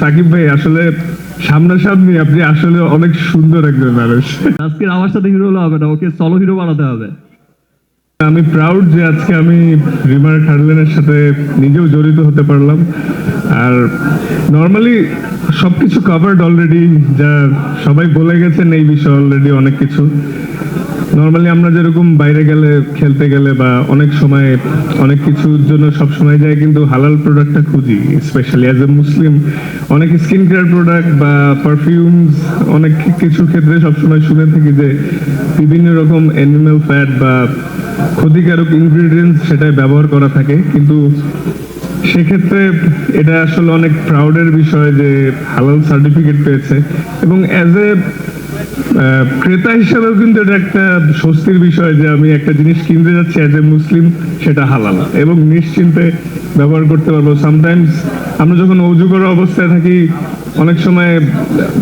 সাকিব ভাই আসলে সামনাসামনি আপনি আসলে অনেক সুন্দর একজন মানুষ। আজকের আমার সাথে হিরো হলে হবে না ওকে সলো হিরো বানাতে হবে। আমি প্রাউড যে আজকে আমি রিমার খার্লেনের সাথে নিজেও জড়িত হতে পারলাম। আর নর্মালি সবকিছু কভার্ড অলরেডি যা সবাই বলে গেছেন এই বিষয়ে অলরেডি অনেক কিছু। নর্মালি আমরা যেরকম বাইরে গেলে, খেলতে গেলে বা অনেক সময় অনেক কিছুর জন্য সব সময় যাই, কিন্তু হালাল প্রোডাক্টটা খুঁজি স্পেশালি অ্যাজ এ মুসলিম অনেক স্কিন কেয়ার প্রোডাক্ট বা পারফিউমস অনেক কিছু ক্ষেত্রে সবসময় শুনে থাকি যে বিভিন্ন রকম অ্যানিমাল ফ্যাট বা ক্ষতিকারক ইনগ্রিডিয়েন্টস সেটাই ব্যবহার করা থাকে, কিন্তু সেক্ষেত্রে এটা আসলে অনেক প্রাউডের বিষয় যে হালাল সার্টিফিকেট পেয়েছে। এবং অ্যাজ এ ক্রেতা হিসাবেও কিন্তু এটা একটা স্বস্তির বিষয় যে আমি একটা জিনিস কিনতে যাচ্ছি অ্যাজ এ মুসলিম সেটা হালাল। এবং নিশ্চিন্তে ব্যবহার করতে পারব। সামটাইমস আমরা যখন অজু করা অবস্থায় থাকি, অনেক সময়,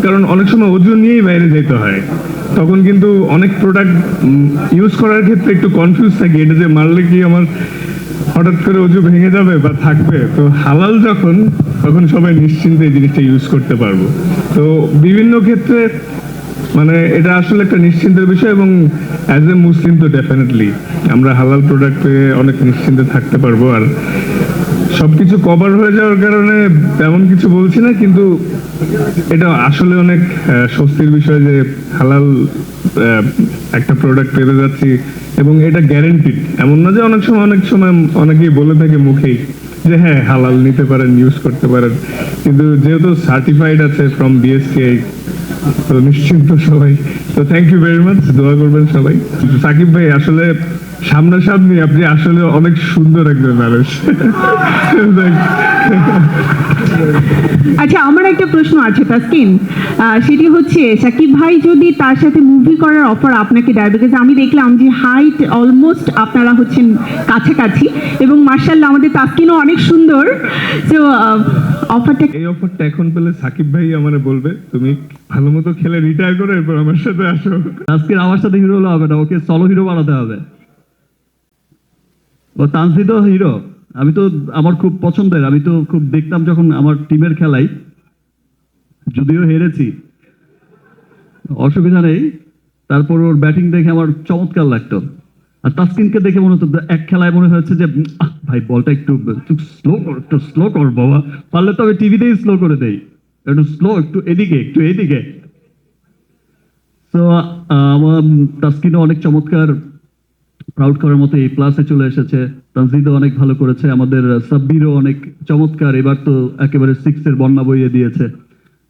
কারণ অনেক সময় অজু নিয়েই বাইরে যেতে হয়। তখন কিন্তু অনেক প্রোডাক্ট ইউজ করার ক্ষেত্রে একটু কনফিউজ থাকি। এটা যে মারলে কি আমার হঠাৎ করে অজু ভেঙে যাবে বা থাকবে? তো হালাল যখন, তখন সবাই নিশ্চিন্তে এই জিনিসটা ইউজ করতে পারব। তো বিভিন্ন ক্ষেত্রে মানে এটা আসলে একটা নিশ্চিন্তের বিষয় এবং অ্যাজ এ মুসলিম তো ডেফিনেটলি আমরা হালাল প্রোডাক্ট পেয়ে অনেক নিশ্চিন্তে থাকতে পারব আর সবকিছু কভার হয়ে যাওয়ার কারণে তেমন কিছু বলছি না, কিন্তু এটা আসলে অনেক স্বস্তির বিষয় যে হালাল একটা প্রোডাক্ট পেতে যাচ্ছি এবং এটা গ্যারেন্টিড এমন না যে অনেক সময় অনেক সময় অনেকেই বলে থাকে মুখেই যে হ্যাঁ হালাল নিতে পারেন ইউজ করতে পারেন। কিন্তু যেহেতু সার্টিফাইড আছে ফ্রম বিএসসিআই নিশ্চিন্ত সবাই। তো থ্যাংক ইউ ভেরি মাচ দোয়া করবেন সবাই। সাকিব ভাই, আসলে সামনাসামনি আপনি আসলে অনেক সুন্দর একজন মানুষ। আচ্ছা আমার একটা প্রশ্ন আছে, তাসকিন। সেটি হচ্ছে, সাকিব ভাই যদি তার সাথে মুভি করার অফার আপনাকে দেয় বিকজ আমি দেখলাম যে হাইট অলমোস্ট আপনারা হচ্ছেন কাছাকাছি, এবং মার্শাল্লাহ আমাদের তাসকিনও অনেক সুন্দর। তো অফারটা এই অফারটা এখন পেলে সাকিব ভাই আমারে বলবে তুমি ভালো মতো খেলে রিটায়ার করো এরপর আমার সাথে আসো। আজকের আমার সাথে হিরো হলে হবে না ওকে সলো হিরো বানাতে হবে। ও তানসিদ হিরো আমি তো আমার খুব পছন্দের আমি তো খুব দেখতাম যখন আমার টিমের খেলাই। যদিও হেরেছি। অসুবিধা নেই। তারপর ওর ব্যাটিং দেখে আমার চমৎকার লাগতো। আর তাসকিনকে দেখে মনে হতো এক খেলায় মনে হচ্ছে যে ভাই, বলটা একটু স্লো কর, একটু স্লো কর, বাবা। পারলে তো আমি টিভিতেই স্লো করে দেই। একটু স্লো একটু এদিকে একটু এদিকে। তো আমার তাসকিনও অনেক চমৎকার প্রাউড করার মতো এই প্লাসে চলে এসেছে। তানজিদও অনেক ভালো করেছে। আমাদের সাব্বিরও অনেক চমৎকার। এবার তো একেবারে সিক্স এর বন্যা বইয়ে দিয়েছে।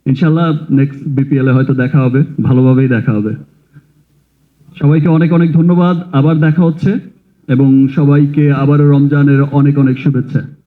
ইনশাল্লাহ নেক্সট বিপিএল এ হয়তো দেখা হবে। ভালোভাবেই দেখা হবে। সবাইকে অনেক অনেক ধন্যবাদ। আবার দেখা হচ্ছে এবং সবাইকে আবারও রমজানের অনেক অনেক শুভেচ্ছা।